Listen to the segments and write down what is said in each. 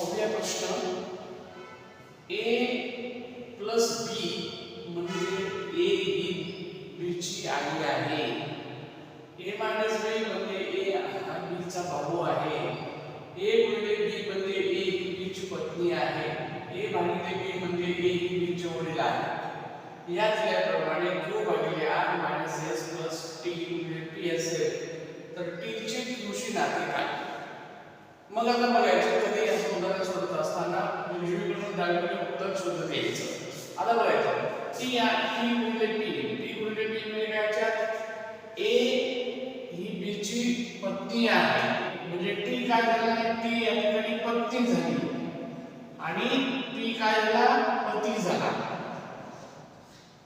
पाहूया प्रश्न ए प्लस बी म्हणजे ए ही बीची आई आहे. ए मायनस बी म्हणजे ए हा बीचा भाऊ आहे. ए गुणिले बी म्हणजे ए ही बीची पत्नी आहे. ए भागिले बी म्हणजे ए ही बीचे वडील आहे. या दिल्याप्रमाणे क्यू भागिले R minus S plus T गुणिले पी असेल. तर टी चे क्यूशी नाते काय? मग आता बघायचं कधी असं उदाहरण शोधत असताना उजवीकडून डावीकडे उत्तर शोधत यायचं. आता बघायचं. टी या टी गुणिले पी टी गुणिले पी म्हणजे काय याच्यात? ए ही बीची पत्नी आहे. म्हणजे टी काय झाला? टी या ठिकाणी पत्नी झाली. आणि पी काय झाला? पती झाला.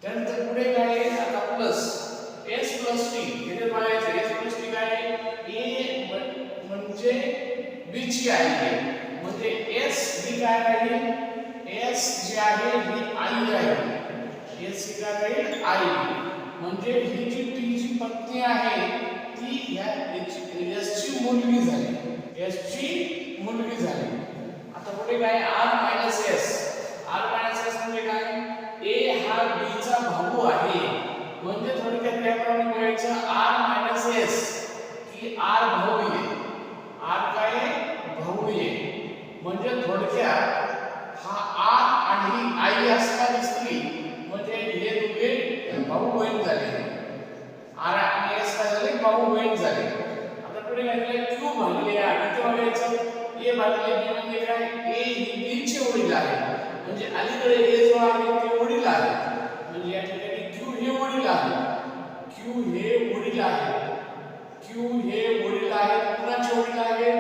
त्यानंतर पुढे काय आता प्लस बी आहे म्हणजे एस ही काय राहील? एस जी आहे ही आई राहील. एस ही काय राहील? आई म्हणजे ही जी टी ची पत्नी आहे ती ह्या एस ची मुलगी झाली. एस ची मुलगी झाली. आता पुढे काय? R minus S R minus S म्हणजे काय? ए हा बी चा भाऊ आहे. म्हणजे थोडक्यात त्याप्रमाणे मिळायचं आर मायनस एस की आर भाऊ भाऊ म्हणजे थोडक्यात हा आ आणि ही आई असणारी स्त्री म्हणजे हे दोघे भाऊ बहीण झाले. आर आणि एस काय झाले भाऊ बहीण झाले. आता पुढे काय क्यू भागले आणि ते बघायचं ए भागले बी म्हणजे काय? ए ही बीचे वडील आहे म्हणजे अलीकडे ए जो आहे ते वडील आहे म्हणजे या ठिकाणी क्यू हे वडील आहे क्यू हे वडील आहे क्यू हे वडील आहे कुणाचे वडील आहे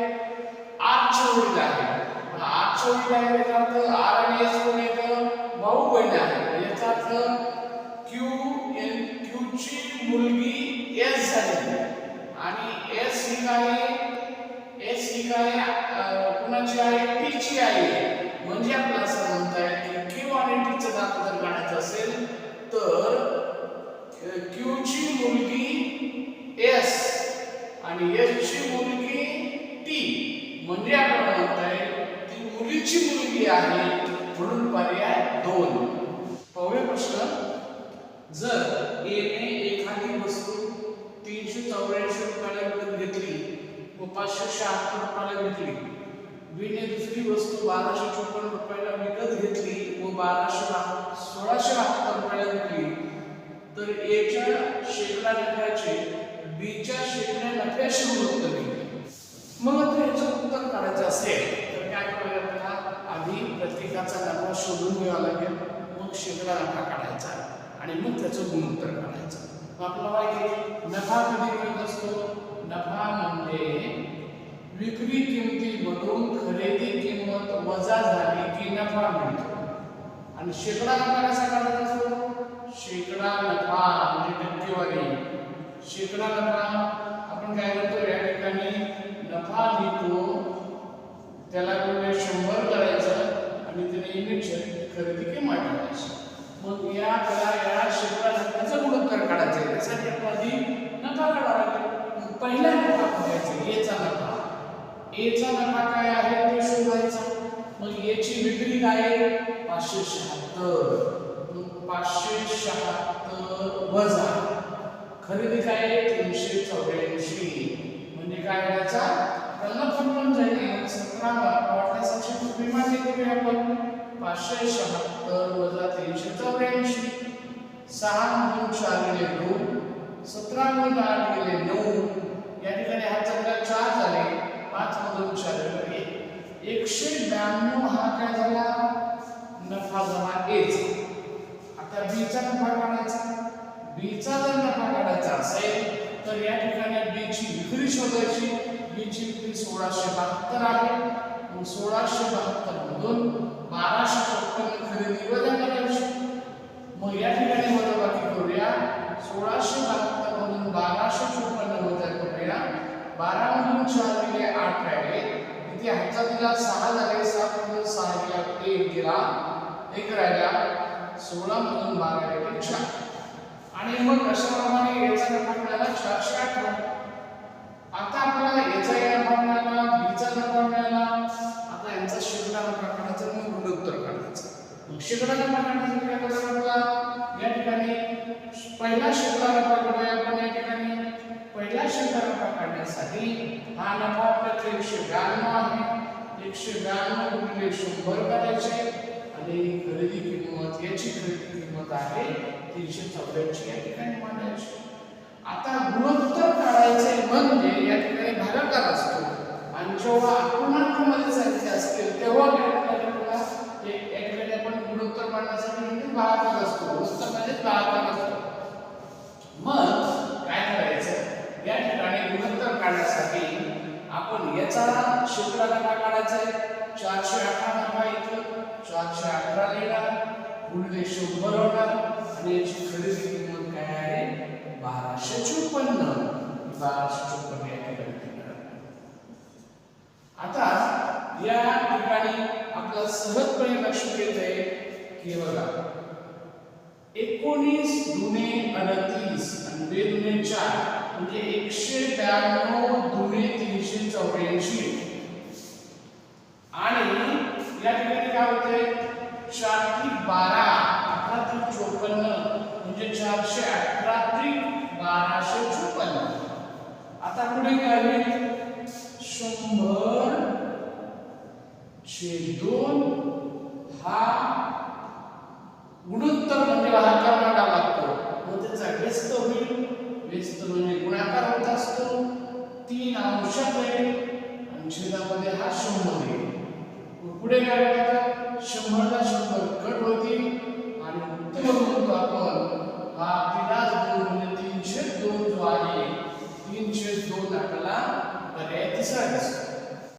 आहेत आर याचा अर्थ आर आणि एस कोण येतं भाऊ बहीण आहे याचा अर्थ क्यू एन क्यू ची मुलगी एस झाली. आणि एस ही काय एस ही काय कुणाची आहे टीची आहे. म्हणजे आपल्याला असं म्हणता येईल की क्यू आणि टीचं नातं जर काढायचं असेल तर क्यू ची मुलगी एस आणि एस ची मुलगी टी म्हणजे आपण तिची मुलगी आहे म्हणून पर्याय दोन. पाहूया प्रश्न. जर ए ने एखादी वस्तू तीनशे चौऱ्याऐंशी रुपयाला विकत घेतली व पाचशे शहात्तर रुपयाला विकली बीने दुसरी वस्तू बाराशे चोपन्न रुपयाला विकत घेतली व बाराशे सोळाशे बहात्तर रुपयाला विकली तर एच्या शेकडा नफ्याचे बीच्या शेकडा नफ्याशी गुणोत्तर मग आता याचं उत्तर काढायचं असेल तर काय करायला आधी प्रत्येकाचा नफा शोधून घ्यावा लागेल मग शेकडा नफा काढायचा आणि मग त्याचं गुणोत्तर काढायचं. मग आपल्याला माहिती आहे, नफा कधी मिळत असतो? नफा म्हणजे विक्री किमतीमधून खरेदी किंमत वजा झाली की नफा मिळतो. आणि शेकडा नफा कसा काढायचा असतो? शेकडा नफा म्हणजे टक्केवारी. शेकडा नफा आपण काय करतो या ठिकाणी? नफा लिहितो त्याला शंभर आणि त्याने खरेदी किंवा टाकायची मग या कला या शेकडा त्याचं गुणोत्तर काढायचं? आहे त्यासाठी आपण आधी नफा काढावा लागेल. मग पहिला नफा बघायचा एचा नफा एचा नफा काय आहे? ते शोधायचा. मग एची विक्री काय आहे? पाचशे शहात्तर. मग पाचशे शहात्तर वजा. खरेदी काय आहे? तीनशे चौऱ्याऐंशी. सहा मधून चार गेले दोन सतरा मधून आठ गेले नऊ. या ठिकाणी हा चक्र चार झाले पाच मधून चार गेले. एकशे ब्याण्णव हा काय झाला? नफा झाला एच आता बीचा नफा काढायचा. बीचा जर नफा काढायचा असेल तर या ठिकाणी बीची विक्री शोधायची. बीची विक्री सोळाशे बहात्तर आहे. मग सोळाशे बहात्तर मधून बाराशे चौपन्न खरेदी वजा करायची. मग या ठिकाणी सोळाशे बहात्तर मधून बाराशे चोपन्न वजा करूया बारा मधून चार गेले आठ राहिले. इथे हातचा दिला सहा झाले सात मधून सहा गेला एक गेला. एक राहिला सोळा मधून बारा गेले चार. आणि मग अशाप्रमाणे याचा नफा मिळाला चारशे अठरा आता आपल्याला याचा या नफा मिळाला बीचा नफा मिळाला. आता यांचा शिकला नफा काढायचा मग गुणोत्तर काढायचं. मग शेकडाला काढण्यासाठी काय करायला या ठिकाणी पहिला शेकडाला काढूया आपण या ठिकाणी. पहिला शेकडाला काढण्यासाठी हा नफा आपल्याकडे एकशे ब्याण्णव आहे. एकशे ब्याण्णव गुणिले शंभर करायचे आणि खरेदी किंमत याची खरेदी किंमत आहे तीनशे चौऱ्याऐंशी या ठिकाणी मांडायची. आता गुणोत्तर काढायचे म्हणजे या ठिकाणी भागाकार असतो आणि जेव्हा अपूर्णांकामध्ये संख्या असतील तेव्हा काय करायला आपल्याला हे या ठिकाणी आपण गुणोत्तर काढण्यासाठी म्हणजे भागाकार असतो गुणोत्तर म्हणजे भागाकार असतो मग काय करायचं या ठिकाणी गुणोत्तर काढण्यासाठी आपण याचा शुक्राला नफा काढायचा आहे. चारशे अठरा नफा इथं. चारशे अठरा लिहिणार गुणिले शंभर होणार आणि याची खरेदी किंमत काय आहे? बाराशे चोपन्न बाराशे चोपन्न या ठिकाणी आता या ठिकाणी आपला सहजपणे लक्षात येत आहे की बघा. एकोणीस दुने अडतीस आणि बे दुने चार. म्हणजे एकशे ब्याण्णव दुने तीनशे चौऱ्याऐंशी. आणि या ठिकाणी काय होते चार त्रिक बारा अठरा त्रिक चोपन्न म्हणजे चारशे अठरा त्रिक बाराशे चोपन्न. आता पुढे काय होईल शंभर छेद दोन हा गुणोत्तर म्हणजे भागाकार मांडावा लागतो मग त्याचा व्यस्त होईल व्यस्त म्हणजे गुणाकार होत असतो तीन अंशात आहे आणि छेदामध्ये हा शंभर येईल पुढे काय करायचं? शंभरला शंभर कट होतील आणि उत्तर म्हणतो आपण हा तिलाच दोन म्हणजे तीनशे दोन जो आहे तीनशे दोन आपल्याला पर्याय तिसरा दिसतो.